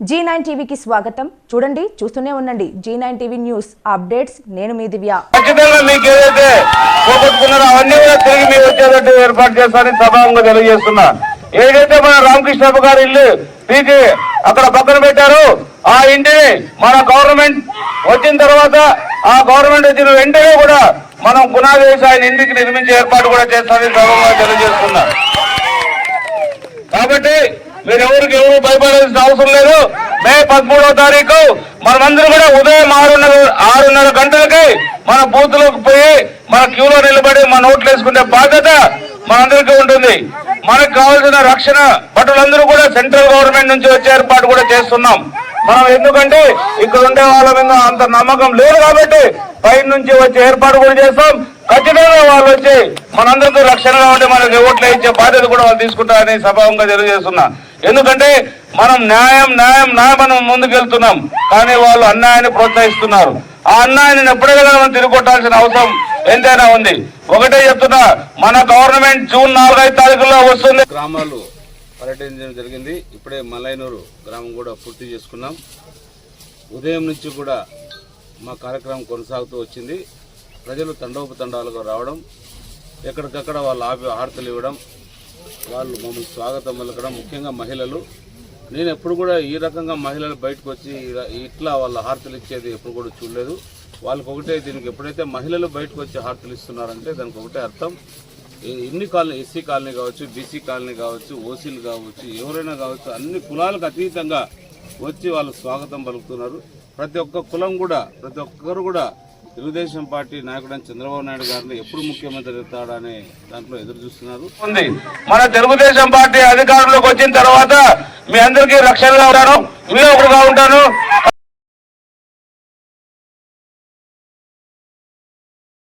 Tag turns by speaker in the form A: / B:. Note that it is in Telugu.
A: జీ నైన్ టీవీకి స్వాగతం. చూడండి చూస్తూనే ఉండండి. Zee nine TV news updates. నేను మీ దివ్య.
B: ఏదైతే అవన్నీ కూడా తిరిగి వచ్చేటట్టు ఏర్పాటు చేస్తానని సభాంగా తెలియజేస్తున్నా. ఏదైతే మన రామకృష్ణ గారి ఇల్లు తీసి అక్కడ పక్కన పెట్టారో ఆ ఇంటిని మన గవర్నమెంట్ వచ్చిన తర్వాత ఆ గవర్నమెంట్ వచ్చిన వెంటనే కూడా మనం పునాది వేసి ఆయన ఇంటికి నిర్మించే ఏర్పాటు కూడా చేస్తానని సభంగా తెలియజేస్తున్నా. కాబట్టి మీరు ఎవరికి ఎవరు భయపడాల్సిన అవసరం లేదు. మే పదమూడవ తారీఖు మనమందరం కూడా ఉదయం ఆరున్నర ఆరున్నర గంటలకి మన బూత్లోకి పోయి మన క్యూలో నిలబడి మన ఓట్లు వేసుకునే బాధ్యత మనందరికీ ఉంటుంది. మనకు కావాల్సిన రక్షణ భటులందరూ కూడా సెంట్రల్ గవర్నమెంట్ నుంచి వచ్చే ఏర్పాటు కూడా చేస్తున్నాం. మనం ఎందుకంటే ఇక్కడ ఉండే వాళ్ళ మీద అంత నమ్మకం లేదు కాబట్టి పై నుంచి వచ్చే ఏర్పాటు కూడా చేస్తాం. ఖచ్చితంగా వాళ్ళు వచ్చి మనందరికీ రక్షణగా ఉంటే మనకి ఓట్లు ఇచ్చే బాధ్యత కూడా వాళ్ళు తీసుకుంటారని సభావంగా తెలియజేస్తున్నా. ఎందుకంటే మనం న్యాయం న్యాయం న్యాయం మనం ముందుకెళ్తున్నాం. కానీ వాళ్ళు అన్యాయాన్ని ప్రోత్సహిస్తున్నారు. ఆ అన్యాయాన్ని ఎప్పుడైనా మనం తిరిగొట్టాల్సిన అవసరం ఎంతైనా ఉంది. ఒకటే చెప్తున్నా మన గవర్నమెంట్ జూన్ నాలుగైదు తారీఖుల్లో వస్తుంది.
C: గ్రామాలు పర్యటించడం జరిగింది. ఇప్పుడే మలైనూరు గ్రామం కూడా పూర్తి చేసుకున్నాం. ఉదయం నుంచి కూడా మా కార్యక్రమం కొనసాగుతూ వచ్చింది. ప్రజలు తండోపతండాలుగా రావడం ఎక్కడికక్కడ వాళ్ళ ఆపి ఆర్తలు ఇవ్వడం వాళ్ళు మమ్మల్ని స్వాగతం పలకడం ముఖ్యంగా మహిళలు. నేను ఎప్పుడు కూడా ఈ రకంగా మహిళలు బయటకు వచ్చి ఇలా- ఇట్లా వాళ్ళ హారతలు ఇచ్చేది ఎప్పుడు కూడా చూడలేదు. వాళ్ళకి ఒకటే దీనికి ఎప్పుడైతే మహిళలు బయటకు వచ్చి హారతలు ఇస్తున్నారంటే దానికి ఒకటే అర్థం. ఎన్ని కాలనీ ఎస్సీ కాలనీ కావచ్చు బీసీ కాలనీ కావచ్చు ఓసీలు కావచ్చు ఎవరైనా కావచ్చు అన్ని కులాలకు అతీతంగా వచ్చి వాళ్ళు స్వాగతం పలుకుతున్నారు. ప్రతి ఒక్క కులం కూడా ప్రతి ఒక్కరు కూడా తెలుగుదేశం పార్టీ నాయకుడైన చంద్రబాబు నాయుడు గారిని ఎప్పుడు ముఖ్యమంత్రి అవుతాడనే దాంట్లో ఎదురు చూస్తున్నారు.
B: ఉంది. మన తెలుగుదేశం పార్టీ అధికారంలోకి వచ్చిన తర్వాత మీ అందరికీ రక్షణగా ఉంటాను మీరు ఒకరుగా ఉంటాను.